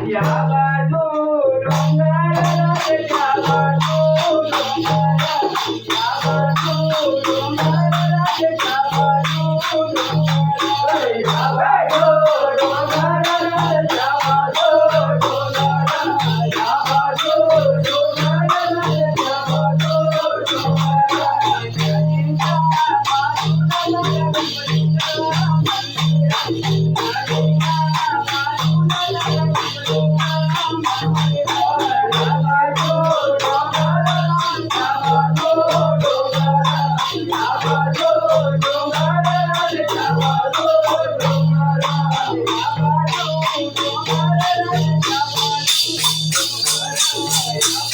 Yeah, I know. Thank you.